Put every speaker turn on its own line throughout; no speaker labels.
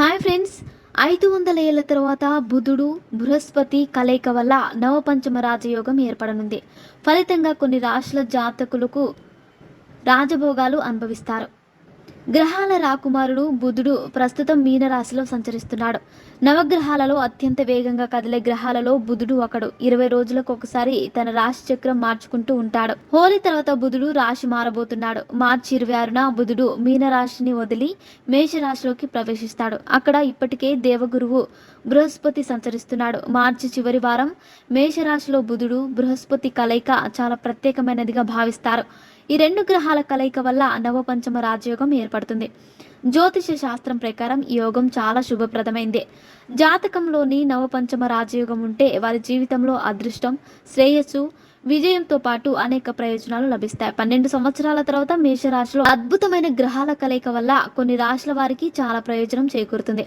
Hi friends. ఐదు వందల ఏళ్ళ తర్వాత బుధుడు బృహస్పతి కలయిక వల్ల నవపంచమ రాజయోగం ఏర్పడనుంది. ఫలితంగా కొన్ని రాశుల జాతకులకు రాజభోగాలు అనుభవిస్తారు. గ్రహాల రాకుమారుడు బుధుడు ప్రస్తుతం మీనరాశిలో సంచరిస్తున్నాడు. నవగ్రహాలలో అత్యంత వేగంగా కదిలే గ్రహాలలో బుధుడు ఒకడు. ఇరవై రోజులకు ఒకసారి తన రాశి చక్రం మార్చుకుంటూ ఉంటాడు. హోలీ తర్వాత బుధుడు రాశి మారబోతున్నాడు. మార్చి ఇరవై ఆరున బుధుడు మీనరాశిని వదిలి మేషరాశిలోకి ప్రవేశిస్తాడు. అక్కడ ఇప్పటికే దేవగురువు బృహస్పతి సంచరిస్తున్నాడు. మార్చి చివరి వారం మేషరాశిలో బుధుడు బృహస్పతి కలయిక చాలా ప్రత్యేకమైనదిగా భావిస్తారు. ఈ రెండు గ్రహాల కలయిక వల్ల నవపంచమ రాజయోగం ఏర్పడుతుంది. జ్యోతిష శాస్త్రం ప్రకారం ఈ యోగం చాలా శుభప్రదమైంది. జాతకంలోని నవపంచమ రాజయోగం ఉంటే వారి జీవితంలో అదృష్టం శ్రేయస్సు విజయంతో పాటు అనేక ప్రయోజనాలు లభిస్తాయి. పన్నెండు సంవత్సరాల తర్వాత మేషరాశిలో అద్భుతమైన గ్రహాల కలయిక వల్ల కొన్ని రాశుల వారికి చాలా ప్రయోజనం చేకూరుతుంది.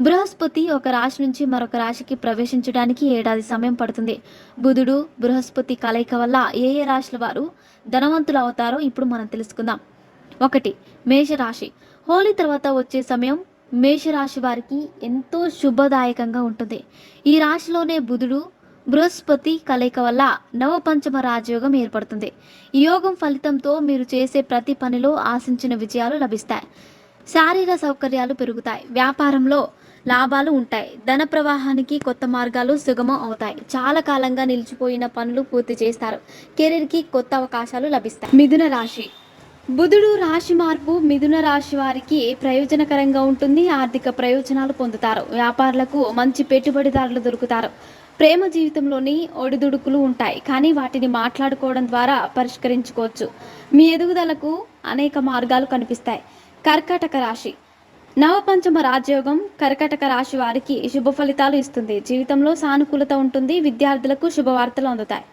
బృహస్పతి ఒక రాశి నుంచి మరొక రాశికి ప్రవేశించడానికి ఏడాది సమయం పడుతుంది. బుధుడు బృహస్పతి కలయిక వల్ల ఏ ఏ రాశుల వారు ధనవంతులు అవుతారో ఇప్పుడు మనం తెలుసుకుందాం. ఒకటి మేషరాశి. హోలీ తర్వాత వచ్చే సమయం మేషరాశి వారికి ఎంతో శుభదాయకంగా ఉంటుంది. ఈ రాశిలోనే బుధుడు బృహస్పతి కలయిక వల్ల నవపంచమ రాజయోగం ఏర్పడుతుంది. ఈ యోగం ఫలితంతో మీరు చేసే ప్రతి పనిలో ఆశించిన విజయాలు లభిస్తాయి. శారీర సౌకర్యాలు పెరుగుతాయి. వ్యాపారంలో లాభాలు ఉంటాయి. ధన ప్రవాహానికి కొత్త మార్గాలు సుగమం అవుతాయి. చాలా కాలంగా నిలిచిపోయిన పనులు పూర్తి చేస్తారు. కెరీర్కి కొత్త అవకాశాలు లభిస్తాయి. మిథున రాశి. బుధుడు రాశి మార్పు మిథున రాశి వారికి ప్రయోజనకరంగా ఉంటుంది. ఆర్థిక ప్రయోజనాలు పొందుతారు. వ్యాపారులకు మంచి పెట్టుబడిదారులు దొరుకుతారు. ప్రేమ జీవితంలోని ఒడిదుడుకులు ఉంటాయి కానీ వాటిని మాట్లాడుకోవడం ద్వారా పరిష్కరించుకోవచ్చు. మీ ఎదుగుదలకు అనేక మార్గాలు కనిపిస్తాయి. కర్కాటక రాశి. నవపంచమ రాజయోగం కర్కటక రాశి వారికి శుభ ఫలితాలు ఇస్తుంది. జీవితంలో సానుకూలత ఉంటుంది విద్యార్థులకు శుభవార్తలు అందుతాయి.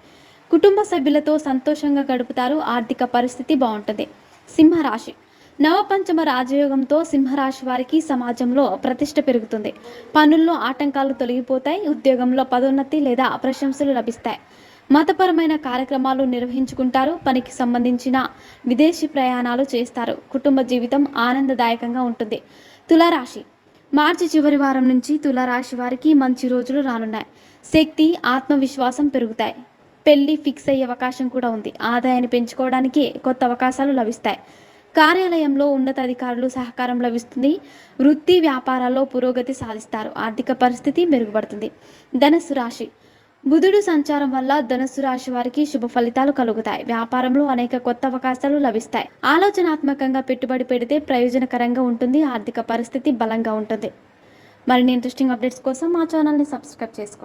కుటుంబ సభ్యులతో సంతోషంగా గడుపుతారు ఆర్థిక పరిస్థితి బాగుంటుంది. సింహరాశి. నవపంచమ రాజయోగంతో సింహరాశి వారికి సమాజంలో ప్రతిష్ట పెరుగుతుంది. పనుల్లో ఆటంకాలు తొలగిపోతాయి ఉద్యోగంలో పదోన్నతి లేదా ప్రశంసలు లభిస్తాయి. మతపరమైన కార్యక్రమాలు నిర్వహించుకుంటారు పనికి సంబంధించిన విదేశీ ప్రయాణాలు చేస్తారు. కుటుంబ జీవితం ఆనందదాయకంగా ఉంటుంది. తులారాశి. మార్చి చివరి వారం నుంచి తులారాశి వారికి మంచి రోజులు రానున్నాయి. శక్తి ఆత్మవిశ్వాసం పెరుగుతాయి. పెళ్ళి ఫిక్స్ అయ్యే అవకాశం కూడా ఉంది. ఆదాయాన్ని పెంచుకోవడానికి కొత్త అవకాశాలు లభిస్తాయి. కార్యాలయంలో ఉన్నతాధికారులు సహకారం లభిస్తుంది. వృత్తి వ్యాపారాల్లో పురోగతి సాధిస్తారు. ఆర్థిక పరిస్థితి మెరుగుపడుతుంది. ధనస్సు రాశి. బుధుడు సంచారం వల్ల ధనుసు రాశి వారికి శుభ ఫలితాలు కలుగుతాయి. వ్యాపారంలో అనేక కొత్త అవకాశాలు లభిస్తాయి. ఆలోచనాత్మకంగా పెట్టుబడి పెడితే ప్రయోజనకరంగా ఉంటుంది. ఆర్థిక పరిస్థితి బలంగా ఉంటుంది. మరిన్ని ఇంట్రెస్టింగ్ అప్డేట్స్ కోసం మా ఛానల్ని సబ్స్క్రైబ్ చేసుకోండి.